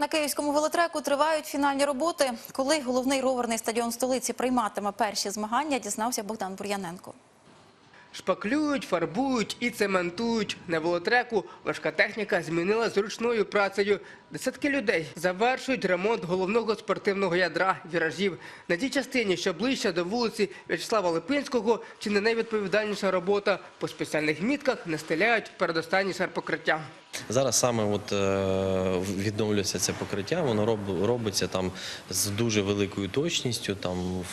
На київському велотреку тривають фінальні роботи. Коли головний роверний стадіон столиці прийматиме перші змагання, дізнався Богдан Бур'яненко. Шпаклюють, фарбують і цементують. На велотреку важка техніка змінила зручною працею. Десятки людей завершують ремонт головного спортивного ядра віражів. На тій частині, що ближче до вулиці В'ячеслава Липинського, чи не найвідповідальніша робота. По спеціальних мітках не стеляють передостанній шар покриття. Зараз саме от, е, відновлюється це покриття, воно роб- робиться там з дуже великою точністю, там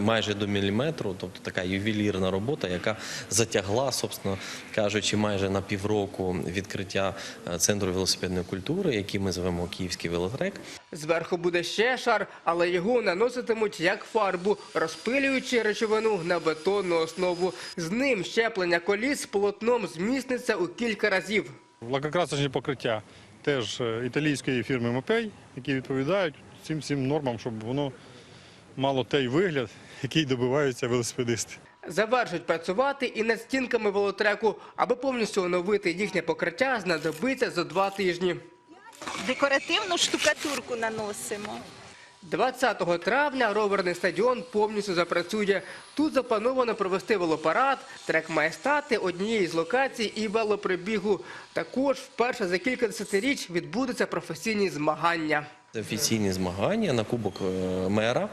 майже до міліметру, тобто така ювелірна робота, яка затягла, собственно кажучи, майже на півроку відкриття е, центру велосипедної культури, який ми звемо Київський велотрек. Зверху буде ще шар, але його наноситимуть як фарбу, розпилюючи речовину на бетонну основу. З ним щеплення коліс полотном зміцниться у кілька разів. Лакокрасочні покриття теж е, італійської фірми Мопей, які відповідають цим всім нормам, щоб воно мало той вигляд, який добиваються велосипедисти. Завершують працювати і над стінками велотреку. Аби повністю оновити їхнє покриття, знадобиться за два тижні. Декоративну штукатурку наносимо. 20 травня роверний стадіон повністю запрацює. Тут заплановано провести велопарад. Трек має стати однією з локацій і велоприбігу. Також вперше за кілька десятиріч відбудуться професійні змагання. Офіційні змагання на кубок е, мера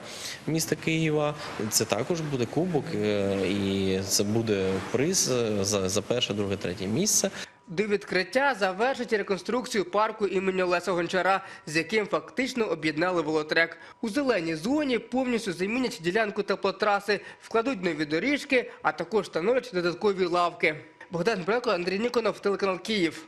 міста Києва. Це також буде кубок, е, і це буде приз е, за, за перше, друге, третє місце. До відкриття завершить реконструкцію парку імені Леса Гончара, з яким фактично об'єднали волотрек. У зеленій зоні повністю замінять ділянку теплотраси, вкладуть нові доріжки, а також встановлять додаткові лавки. Богдан Бреко, Андрій Ніконов, телеканал Київ.